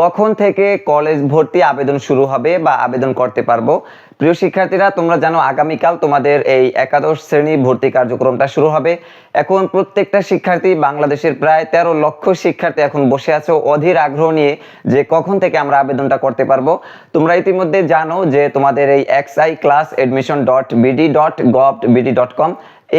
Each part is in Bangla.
কখন থেকে কলেজ ভর্তি আবেদন শুরু হবে বা আবেদন করতে পারব? প্রিয় শিক্ষার্থীরা, তোমরা জানো আগামীকাল তোমাদের এই একাদশ শ্রেণি ভর্তি কার্যক্রমটা শুরু হবে। এখন প্রত্যেকটা শিক্ষার্থী বাংলাদেশের প্রায় তেরো লক্ষ শিক্ষার্থী এখন বসে আছে অধীর আগ্রহ নিয়ে যে কখন থেকে আমরা আবেদনটা করতে পারব। তোমরা ইতিমধ্যে জানো যে তোমাদের এই XI class admission dot BD dot gov BD dot com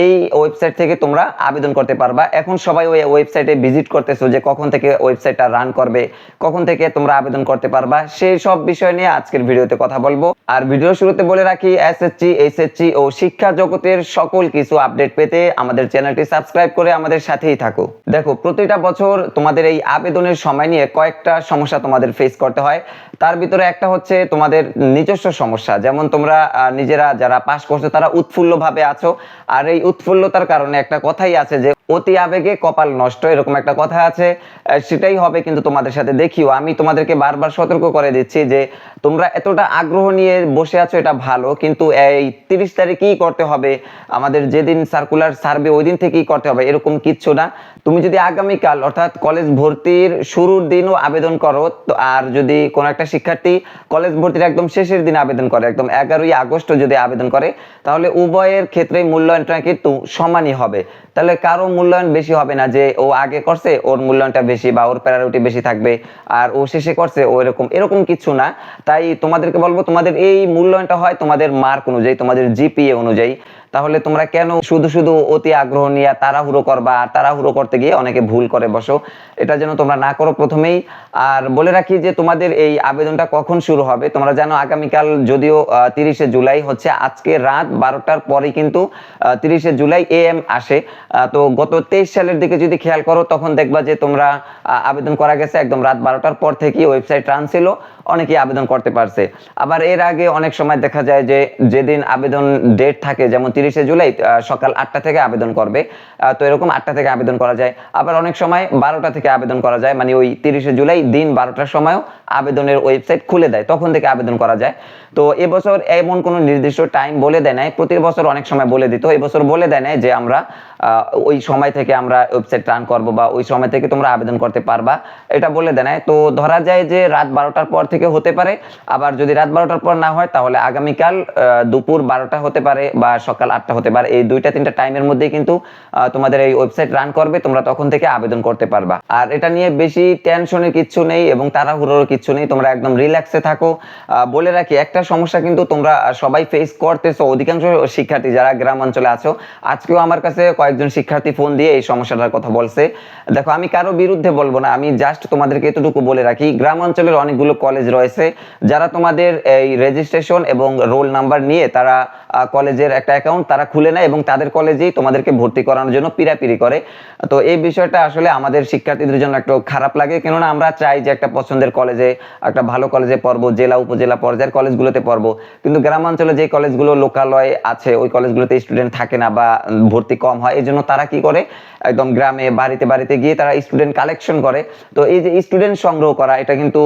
এই ওয়েবসাইট থেকে তোমরা আবেদন করতে পারবা। এখন সবাই ওই ওয়েবসাইটে ভিজিট করতেছো যে কখন থেকে ওয়েবসাইটটা রান করবে, কখন থেকে তোমরা আবেদন করতে পারবা সেই সব বিষয় নিয়ে আজকের ভিডিওতে কথা বলব। আর ভিডিও শুরুতে বলে রাখি এসএসসি এইচএসসি ও শিক্ষা জগতের সকল কিছু আপডেট পেতে আমাদের চ্যানেলটি সাবস্ক্রাইব করে আমাদের সাথেই থাকো। দেখো, প্রতিটা বছর তোমাদের এই আবেদনের সময় নিয়ে কয়েকটা সমস্যা তোমাদের ফেস করতে হয়। তার ভিতরে একটা হচ্ছে তোমাদের নিজস্ব সমস্যা, যেমন তোমরা নিজেরা যারা পাশ করছ তারা উৎফুল্ল ভাবে আছো। আর এই উৎফুল্লতার কারণে একটা কথাই আছে যে অতি আবেগে কপাল নষ্ট, এরকম একটা কথা আছে। সেটাই হবে কিন্তু তোমাদের সাথে দেখিও। আমি তোমাদেরকে বারবার সতর্ক করে দিচ্ছি যে তোমরা এতটা আগ্রহ নিয়ে বসে আছো, এটা ভালো। কিন্তু এই তিরিশ তারিখেই করতে হবে। আমাদের যেদিন সার্কুলার সার্ভে ওই দিন থেকেই করতে হবে। এরকম কিচ্ছু না। তুমি যদি আগামীকাল, অর্থাৎ কলেজ ভর্তির শুরুর দিনও আবেদন করো, তো আর যদি কোনো একটা শিক্ষার্থী কলেজ ভর্তির একদম শেষের দিন আবেদন করে, একদম এগারোই আগস্ট যদি আবেদন করে, তাহলে উভয়ের ক্ষেত্রে মূল্যায়নটা কিন্তু সমানই হবে। তাহলে কারও মূল্যায়ন বেশি হবে না যে ও আগে করছে, ওর মূল্যায়নটা বেশি বা ওর প্যারারিটি বেশি থাকবে, আর ও শেষে করছে, ও এরকম এরকম কিছু না। তাই তোমাদেরকে বলব, তোমাদের এই মূল্যায়নটা হয় তোমাদের মার্ক অনুযায়ী, তোমাদের জিপিএ অনুযায়ী। তাহলে তোমরা কেন শুধু শুধু অতি আগ্রহ নিয়ে তাড়াহুড়ো করবা? আর তাড়াহুড়ো করতে গিয়ে অনেকে ভুল করে বসো। এটা যেন তোমরা না করো প্রথমেই। আর বলে রাখি যে তোমাদের এই আবেদনটা কখন শুরু হবে? তোমরা জানো আগামীকাল যদিও তিরিশে জুলাই হচ্ছে আজকে রাত বারোটার পরে কিন্তু তিরিশে জুলাই এ এম আসে। তো গত তেইশ সালের দিকে যদি খেয়াল করো, তখন দেখবা যে তোমরা আবেদন করা গেছে একদম রাত বারোটার পর থেকেই ওয়েবসাইট রান ছিল। অনেকেই আবেদন করতে পারছে। আবার এর আগে অনেক সময় দেখা যায় যে যেদিন আবেদন ডেট থাকে, যেমন তিরিশে জুলাই সকাল আটটা থেকে আবেদন করবে। তো এরকম আটটা থেকে আবেদন করা যায়। আবার অনেক সময় বারোটা থেকে আবেদন করা যায় মানে ওই তিরিশে জুলাই দিন বারোটার সময়ও আবেদনের ওয়েবসাইট খুলে দেয়, তখন থেকে আবেদন করা যায়। তো এবছর এমন কোনো নির্দিষ্ট টাইম বলে দেয় নাই। প্রতি বছর অনেক সময় বলে দিত, এবছর বলে দেয় নাই যে আমরা ওই সময় থেকে আমরা ওয়েবসাইট রান করব বা ওই সময় থেকে তোমরা আবেদন করতে পারবা। এটা বলে দেয় নাই। তো ধরা যায় যে রাত বারোটার পর থেকে হতে পারে। আবার যদি রাত বারোটার পর না হয়, তাহলে আগামীকাল দুপুর বারোটা হতে পারে বা সকাল আটটা হতে পারে। এই দুইটা তিনটা টাইমের মধ্যেই কিন্তু তোমাদের এই ওয়েবসাইট রান করবে, তোমরা তখন থেকে আবেদন করতে পারবা। আর এটা নিয়ে বেশি টেনশনের কিচ্ছু নেই এবং তাড়াহুড়োর কিচ্ছু নেই। তোমরা একদম রিল্যাক্সে থাকো। বলে রাখি, একটা সমস্যা কিন্তু তোমরা সবাই ফেস করতেছো। অধিকাংশ শিক্ষার্থী যারা গ্রাম অঞ্চলে আছো, আজকেও আমার কাছে কয়েকজন শিক্ষার্থী ফোন দিয়ে এই সমস্যাটার কথা বলছে। দেখো, আমি কারও বিরুদ্ধে বলব না। আমি জাস্ট তোমাদেরকে এতটুকু বলে রাখি, গ্রাম অঞ্চলের অনেকগুলো কলেজ রয়েছে, যারা তোমাদের এই রেজিস্ট্রেশন এবং রোল নাম্বার নিয়ে তারা কলেজের একটা অ্যাকাউন্ট তারা খুলে নেয় এবং তাদের কলেজেই তোমাদেরকে ভর্তি করানোর জন্য পিরাপিরি করে। তো এই বিষয়টা আসলে আমাদের শিক্ষার্থীদের জন্য একটু খারাপ লাগে, কেননা আমরা চাই যে একটা পছন্দের কলেজে একটা ভালো কলেজে পড়ব, জেলা, উপজেলা পর্যায়ের কলেজগুলোতে পড়ব। কিন্তু গ্রামাঞ্চলে যে কলেজগুলো লোকালয় আছে, ওই কলেজগুলোতে স্টুডেন্ট থাকে না বা ভর্তি কম হয়, এই জন্য তারা কি করে? একদম গ্রামে, বাড়িতে বাড়িতে গিয়ে তারা স্টুডেন্ট কালেকশন করে। তো এই যে স্টুডেন্ট সংগ্রহ করা, এটা কিন্তু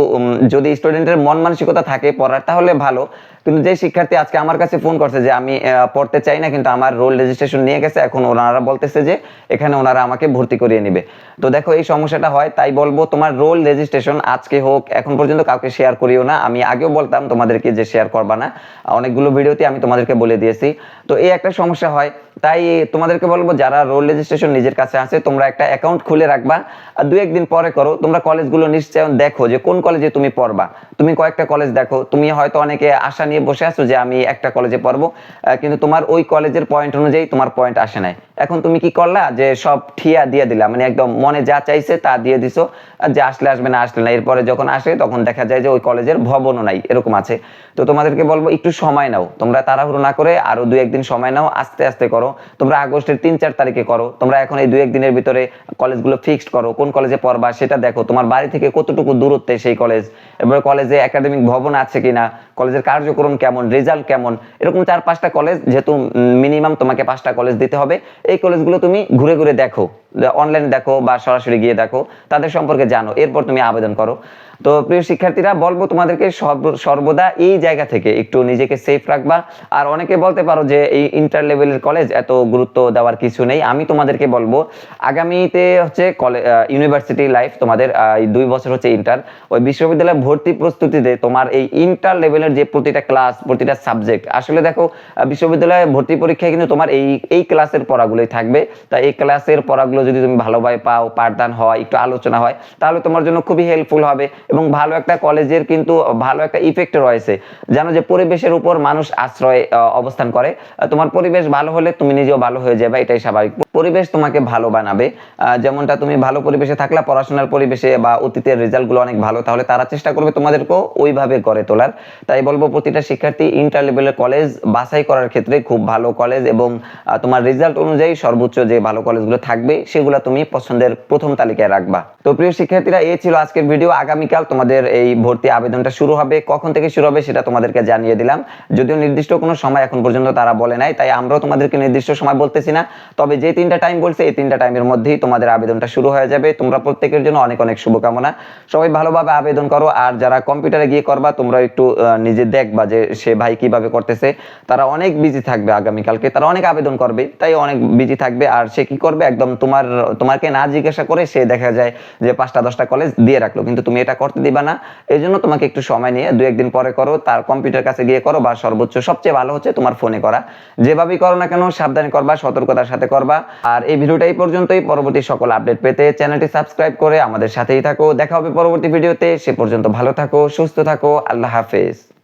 যদি স্টুডেন্টের মন মানসিকতা থাকে পড়ার, তাহলে ভালো। কিন্তু যে শিক্ষার্থী আজকে আমার কাছে ফোন করছে যে আমি পড়তে চাই না, কিন্তু আমার রোল রেজিস্ট্রেশন নিয়ে গেছে, এখন ওনারা বলতেছে যে এখানে ওনারা আমাকে ভর্তি করিয়ে নেবে। তো দেখো, এই সমস্যাটা হয়, তাই বলব তোমার রোল রেজিস্ট্রেশন আজকে হোক, এখন পর্যন্ত কাউকে শেয়ার করিও না। আমি আগেও বলতাম তোমাদেরকে যে শেয়ার করবা না। অনেকগুলো ভিডিওতে আমি তোমাদেরকে বলে দিয়েছি। তো এই একটা সমস্যা হয়, তাই তোমাদেরকে বলব যারা রোল রেজিস্ট্রেশন নিজের কাছে আছে, তোমরা একটা অ্যাকাউন্ট খুলে রাখবা। আর দু একদিন পরে করো, তোমরা কলেজগুলো নিশ্চয় দেখো যে কোন কলেজে তুমি পড়বা। তুমি কয়েকটা কলেজ দেখো। তুমি হয়তো অনেকে আশা নিয়ে বসে আছো যে আমি একটা কলেজে পড়ব কিন্তু তোমার ওই কলেজের পয়েন্ট অনুযায়ী তোমার পয়েন্ট আসে নাই। এখন তুমি কি করলা যে সব ঠিয়া দিয়ে দিলা? মানে একদম মনে যা চাইছে তা দিয়ে দিছো আর যে আসলে আসবে না, আসলে না। এরপরে যখন আসে, তখন দেখা যায় যে ওই কলেজের ভবনও নাই, এরকম আছে। তো তোমাদেরকে বলব, একটু সময় নাও। তোমরা তাড়াহুড়ো না করে আরও দুই একদিন সময় নাও, আস্তে আস্তে করো। তোমরা আগস্টের তিন চার তারিখে করো। তোমরা এখন এই দুই একদিনের ভিতরে কলেজগুলো ফিক্সড করো। কোন কলেজে পড়বা সেটা দেখো। তোমার বাড়ি থেকে কতটুকু দূরত্বে সেই কলেজ? এবার কলেজে একাডেমিক ভবন আছে কিনা? কলেজের কার্যক্রম কেমন? রেজাল্ট কেমন? এরকম চার পাঁচটা কলেজ, যেহেতু মিনিমাম তোমাকে পাঁচটা কলেজ দিতে হবে। এই কলেজগুলো তুমি ঘুরে ঘুরে দেখো অনলাইনে দেখো বা সরাসরি গিয়ে দেখো, তাদের সম্পর্কে জানো। এরপর তুমি আবেদন করো। তো প্রিয় শিক্ষার্থীরা, বলব তোমাদেরকে সর্বদা এই জায়গা থেকে একটু নিজেকে সেফ রাখবা। আর অনেকে বলতে পারো যে এই ইন্টার লেভেলের কলেজ এত গুরুত্ব দেওয়ার কিছু নেই। আমি তোমাদেরকে বলব, আগামীতে হচ্ছে ইউনিভার্সিটি লাইফ তোমাদের দুই বছর হচ্ছে ইন্টার ওই বিশ্ববিদ্যালয়ে ভর্তি প্রস্তুতিতে তোমার এই ইন্টার লেভেলের যে প্রতিটা ক্লাস প্রতিটা সাবজেক্ট আসলে দেখো বিশ্ববিদ্যালয়ে ভর্তি পরীক্ষায় কিন্তু তোমার এই এই ক্লাসের পড়াগুলোই থাকবে। তা এই ক্লাসের পড়াগুলো যদি তুমি ভালোভাবে পাও, পাঠদান হয়, একটু আলোচনা হয়, তাহলে তোমার জন্য খুবই হেল্পফুল হবে। এবং ভালো একটা কলেজের কিন্তু ভালো একটা ইফেক্ট রয়েছে। জানো যে পরিবেশের উপর মানুষ আশ্রয় অবস্থান করে। তোমার পরিবেশ ভালো হলে তুমি নিজেও ভালো হয়ে যাবে, এটাই স্বাভাবিক। পরিবেশ তোমাকে ভালো বানাবে। যেমনটা তুমি ভালো পরিবেশে থাকলে, পড়াশোনার পরিবেশে বা অতীতের রেজাল্টগুলো অনেক ভালো, তাহলে তারা চেষ্টা করবে তোমাদেরকেও ওইভাবে গড়ে তোলার। তাই বলব প্রতিটা শিক্ষার্থী ইন্টার লেভেলের কলেজ বাছাই করার ক্ষেত্রে খুব ভালো কলেজ এবং তোমার রেজাল্ট অনুযায়ী সর্বোচ্চ যে ভালো কলেজগুলো থাকবে, সেগুলো তুমি পছন্দের প্রথম তালিকায় রাখবা। তো প্রিয় শিক্ষার্থীরা এ ছিল আজকের ভিডিও আগামীকাল তোমাদের এই ভর্তি আবেদনটা শুরু হবে। কখন থেকে শুরু হবে সেটা তোমাদেরকে জানিয়ে দিলাম। যদিও নির্দিষ্ট কোনো সময় এখন পর্যন্ত তারা বলে নাই, তাই আমরাও তোমাদেরকে নির্দিষ্ট সময় বলতেছি না। তবে যে তিনটা টাইম বলছে, এই তিনটা টাইমের মধ্যেই তোমাদের আবেদনটা শুরু হয়ে যাবে। তোমরা প্রত্যেকের জন্য অনেক অনেক শুভকামনা। সবাই ভালোভাবে আবেদন করো, আর যারা কম্পিউটারে গিয়ে করবা তোমরা একটু নিজে দেখবা যে সে ভাই কীভাবে করতেছে। তারা অনেক বিজি থাকবে আগামীকালকে, তারা অনেক আবেদন করবে, তাই অনেক বিজি থাকবে। আর সে কি করবে, একদম তোমার, তোমাকে না জিজ্ঞাসা করে সে দেখা যায় যে পাঁচটা দশটা কলেজ দিয়ে রাখল। কিন্তু তুমি এটা করতে দিবা না। এই জন্য তোমাকে একটু সময় নিয়ে দু একদিন পরে করো, তার কম্পিউটার কাছে গিয়ে করো বা সর্বোচ্চ সবচেয়ে ভালো হচ্ছে তোমার ফোনে করা। যেভাবেই করো না কেন, সাবধানে করবা, সতর্কতার সাথে করবা। আর এই ভিডিওটা এই পর্যন্তই। পরবর্তী সকল আপডেট পেতে চ্যানেলটি সাবস্ক্রাইব করে আমাদের সাথেই থাকো। দেখা হবে পরবর্তী ভিডিওতে। সে পর্যন্ত ভালো থাকো, সুস্থ থাকো। আল্লাহ হাফেজ।